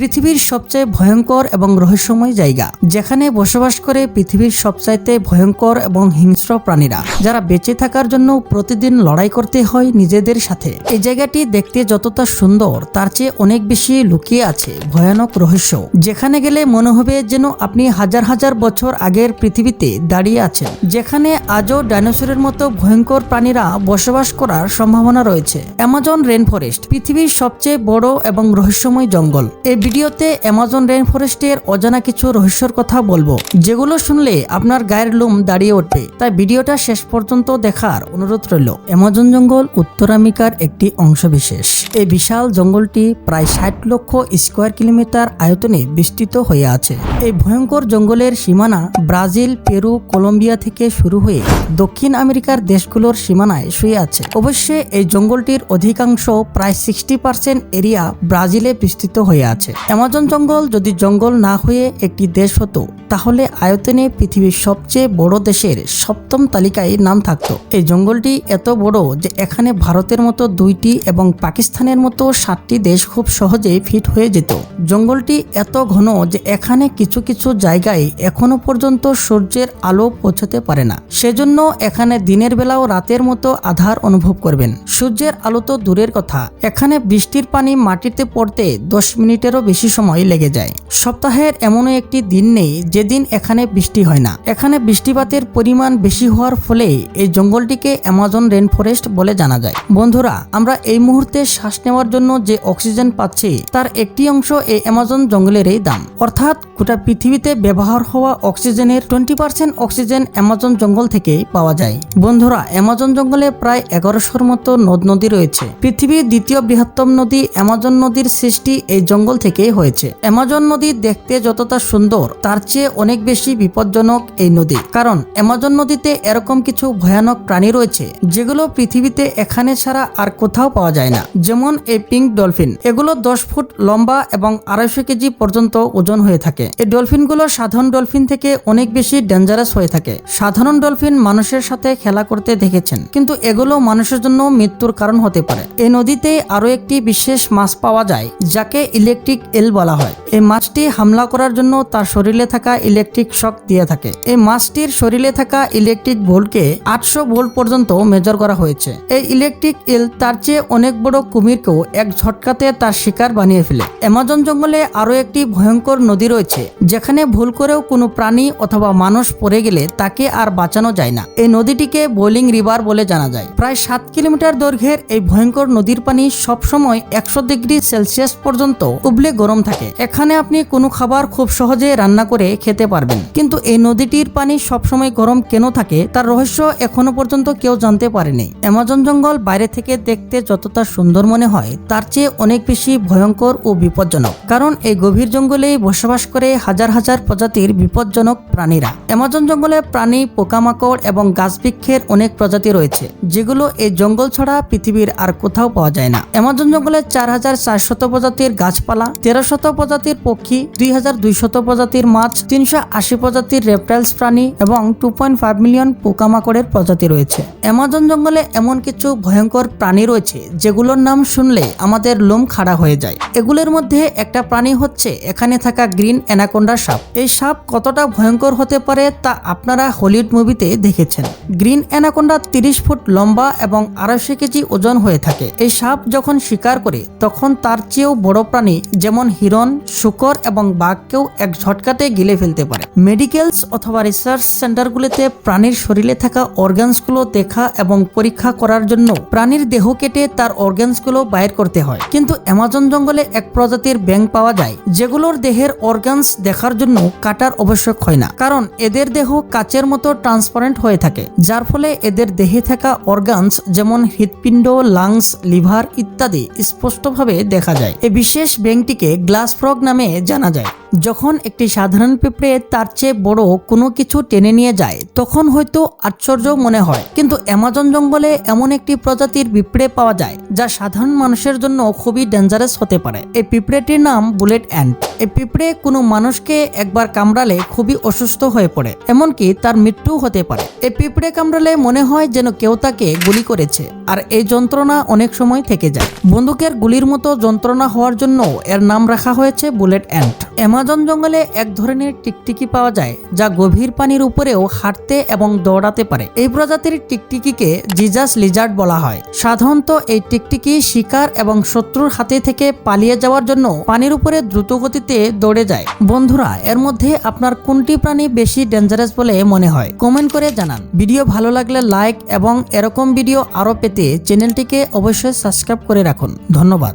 পৃথিবীর সবচেয়ে ভয়ঙ্কর এবং রহস্যময় জায়গা, যেখানে বসবাস করে পৃথিবীর সবচাইতে ভয়ঙ্কর এবং হিংস্র প্রাণীরা। যারা বেঁচে থাকার জন্য প্রতিদিন লড়াই করতে হয় নিজেদের সাথে। এই জায়গাটি দেখতে যতটা সুন্দর, তার চেয়ে অনেক বেশি লুকিয়ে আছে। ভয়ানক রহস্য, যেখানে গেলে মনে হবে যেন আপনি হাজার হাজার বছর আগের পৃথিবীতে দাঁড়িয়ে আছেন, যেখানে আজও ডাইনোসরের মতো ভয়ঙ্কর প্রাণীরা বসবাস করার সম্ভাবনা রয়েছে। অ্যামাজন রেন ফরেস্ট পৃথিবীর সবচেয়ে বড় এবং রহস্যময় জঙ্গল। এই ভিডিওতে অ্যামাজন রেন ফরেস্টের অজানা কিছু রহস্যর কথা বলব। যেগুলো শুনলে আপনার গায়ের লোম দাঁড়িয়ে উঠবে তাই ভিডিওটা শেষ পর্যন্ত দেখার অনুরোধ রইল। অ্যামাজন জঙ্গল উত্তর আমেরিকার একটি অংশবিশেষ। এই বিশাল জঙ্গলটি প্রায় ষাট লক্ষ স্কোয়ার কিলোমিটার আয়তনে বিস্তৃত হয়ে আছে। এই ভয়ঙ্কর জঙ্গলের সীমানা ব্রাজিল, পেরু, কলম্বিয়া থেকে শুরু হয়ে দক্ষিণ আমেরিকার দেশগুলোর সীমানায় শুয়ে আছে। অবশ্যই এই জঙ্গলটির অধিকাংশ প্রায় সিক্সটি পার্সেন্ট এরিয়া ব্রাজিলে বিস্তৃত হয়ে আছে। অ্যামাজন জঙ্গল যদি জঙ্গল না হয়ে একটি দেশ হতো তাহলে আয়তনে পৃথিবীর সবচেয়ে বড় দেশের সপ্তম তালিকায় নাম থাকতো। এই জঙ্গলটি এত বড় যে এখানে ভারতের মতো দুইটি এবং পাকিস্তানের মতো সাতটি দেশ খুব সহজে ফিট হয়ে যেত। জঙ্গলটি এত ঘন যে এখানে কিছু কিছু জায়গায় এখনও পর্যন্ত সূর্যের আলো পৌঁছতে পারে না। সেজন্য এখানে দিনের বেলাও রাতের মতো আধার অনুভব করবেন। সূর্যের আলো তো দূরের কথা। এখানে বৃষ্টির পানি মাটিতে পড়তে দশ মিনিটেরও বেশি সময় লেগে যায়। সপ্তাহের এমনও একটি দিন নেই যেদিন এখানে বৃষ্টি হয় না। এখানে বৃষ্টিপাতের পরিমাণ বেশি হওয়ার ফলে এই জঙ্গলটিকে অ্যামাজন রেন ফরেস্ট বলে জানা যায়। বন্ধুরা, আমরা এই মুহূর্তে শ্বাস নেওয়ার জন্য যে অক্সিজেন পাচ্ছি, তার একটি অংশ এই অ্যামাজন জঙ্গলেরই দাম। অর্থাৎ গোটা পৃথিবীতে ব্যবহার হওয়া অক্সিজেনের টোয়েন্টি পার্সেন্ট অক্সিজেন অ্যামাজন জঙ্গল থেকে পাওয়া যায়। বন্ধুরা, অ্যামাজন জঙ্গলে প্রায় এগারোশোর মতো নদ নদী রয়েছে। পৃথিবীর দ্বিতীয় বৃহত্তম নদী অ্যামাজন নদীর সৃষ্টি এই জঙ্গল থেকে হয়েছে। অ্যামাজন নদী দেখতে যতটা সুন্দর, তার চেয়ে অনেক বেশি বিপজ্জনক এই নদী। কারণ অ্যামাজন নদীতে এরকম কিছু ভয়ানক প্রাণী রয়েছে, যেগুলো পৃথিবীতে এখানে ছাড়া আর কোথাও পাওয়া যায় না। যেমন এই পিঙ্ক ডলফিন। এগুলো দশ ফুট লম্বা এবং আড়াইশো কেজি পর্যন্ত ওজন হয়ে থাকে। এই ডলফিনগুলো সাধারণ ডলফিন থেকে অনেক বেশি ডেঞ্জারাস হয়ে থাকে। সাধারণ ডলফিন মানুষের সাথে খেলা করতে দেখেছেন। কিন্তু এগুলো মানুষের জন্য মৃত্যুর কারণ হতে পারে। এই নদীতে আরও একটি বিশেষ মাছ পাওয়া যায়, যাকে ইলেকট্রিক এল বলা হয়। এই মাছটি হামলা করার জন্য তার শরীরে থাকা ইলেকট্রিক শক দিয়ে থাকে। এই মাছটির শরীরে থাকা ইলেকট্রিক ভোল্টকে আটশো ভোল্ট পর্যন্ত মেজার করা হয়েছে। এই ইলেকট্রিক এল তার চেয়ে অনেক বড় কুমিরকেও এক ঝটকাতে তার শিকার বানিয়ে ফেলে। অ্যামাজন জঙ্গলে আরও একটি ভয়ঙ্কর নদী রয়েছে, যেখানে ভুল করেও কোনো প্রাণী অথবা মানুষ পড়ে গেলে তাকে আর বাঁচানো যায় না। এই নদীটিকে বোলিং রিভার বলে জানা যায়। প্রায় সাত কিলোমিটার দৈর্ঘ্যের এই ভয়ঙ্কর নদীর পানি সবসময় একশো ডিগ্রি সেলসিয়াস পর্যন্ত উবলে গরম থাকে। এখানে আপনি কোনো খাবার খুব সহজে রান্না করে খেতে পারবেন। কিন্তু এই নদীটির পানি সবসময় গরম কেন থাকে, তার রহস্য এখনও পর্যন্ত কেউ জানতে পারেনি। অ্যামাজন জঙ্গল বাইরে থেকে দেখতে যতটা সুন্দর মনে হয়, তার চেয়ে অনেক বেশি ভয়ঙ্কর ও বিপজ্জনক। কারণ এই গভীর জঙ্গলে বসবাস করে হাজার হাজার প্রজাতির বিপজ্জনক প্রাণীরা। অ্যামাজন জঙ্গলে প্রাণী, পোকামাকড় এবং গাছবৃক্ষের অনেক প্রজাতি রয়েছে, যেগুলো এই জঙ্গল ছাড়া পৃথিবীর আর কোথাও পাওয়া যায় না। অ্যামাজন জঙ্গলে চার হাজার চারশত প্রজাতির গাছপালা তেরো শত প্রজাতির পক্ষী, দুই হাজার দুইশত প্রজাতির মাছ তিনশো আশি প্রজাতির রেপটাইলস প্রাণী এবং টু পয়েন্ট ফাইভ মিলিয়ন পোকামাকড়ের প্রজাতি রয়েছে। অ্যামাজন জঙ্গলে এমন কিছু ভয়ঙ্কর প্রাণী রয়েছে, যেগুলোর নাম শুনলে আমাদের লোম খাড়া হয়ে যায়। এগুলোর মধ্যে একটা প্রাণী হচ্ছে এখানে থাকা গ্রিন অ্যানাকোন্ডা সাপ। এই সাপ কতটা ভয়ঙ্কর হতে পারে তা আপনারা হলিউড মুভিতে দেখেছেন। গ্রিন অ্যানাকোন্ডা তিরিশ ফুট লম্বা এবং আড়াইশো কেজি ওজন হয়ে থাকে। এই সাপ যখন শিকার করে, তখন তার চেয়েও বড় প্রাণী যেমন হিরণ, শুকর এবং বাঘকেও এক ঝটকাতে গিলে ফেলতে পারে। মেডিকেলস অথবা রিসার্চ সেন্টারগুলোতে প্রাণীর শরীরে থাকা অর্গানসগুলো দেখা এবং পরীক্ষা করার জন্য প্রাণীর দেহ কেটে তার অর্গানসগুলো বাইর করতে হয়। কিন্তু অ্যামাজন জঙ্গলে এক প্রজাতির ব্যাং পাওয়া যায়, যেগুলোর দেহের অর্গানস দেখার জন্য কাটার আবশ্যক হয় না। কারণ এদের দেহ কাচের মতো ট্রান্সপারেন্ট হয়ে থাকে, যার ফলে এদের দেহে থাকা অর্গানস যেমন হৃৎপিণ্ড, লাংস, লিভার ইত্যাদি স্পষ্টভাবে দেখা যায়। এই বিশেষ ব্যাংকটিকে গ্লাস ফ্রগ নামে জানা যায়। যখন একটি সাধারণ পিঁপড়ে তার চেয়ে বড় কোনো কিছু টেনে নিয়ে যায়, তখন হয়তো আশ্চর্য মনে হয়। কিন্তু অ্যামাজন জঙ্গলে এমন একটি প্রজাতির পিঁপড়ে পাওয়া যায়, যা সাধারণ মানুষের জন্য খুবই ডেঞ্জারাস হতে পারে। এই পিঁপড়েটির নাম বুলেট অ্যান্ট। এই পিঁপড়ে কোনো মানুষকে একবার কামড়ালে খুবই অসুস্থ হয়ে পড়ে, এমনকি তার মৃত্যু হতে পারে। এই পিঁপড়ে কামড়ালে মনে হয় যেন কেউ তাকে গুলি করেছে, আর এই যন্ত্রণা অনেক সময় থেকে যায়। বন্দুকের গুলির মতো যন্ত্রণা হওয়ার জন্য এর নাম রাখা হয়েছে বুলেট অ্যান্ট। অ্যামাজন জঙ্গলে এক ধরনের টিকটিকি পাওয়া যায়, যা গভীর পানির উপরেও হাঁটতে এবং দৌড়াতে পারে। এই প্রজাতির টিকটিকিকে জিজাস লিজার্ড বলা হয়। সাধারণত এই টিকটিকি শিকার এবং শত্রুর হাতে থেকে পালিয়ে যাওয়ার জন্য পানির উপরে দ্রুত গতিতে দৌড়ে যায়। বন্ধুরা, এর মধ্যে আপনার কোনটি প্রাণী বেশি ডেঞ্জারাস বলে মনে হয়? কমেন্ট করে জানান। ভিডিও ভালো লাগলে লাইক এবং এরকম ভিডিও আরও পেতে চ্যানেলটিকে অবশ্যই সাবস্ক্রাইব করে রাখুন। ধন্যবাদ।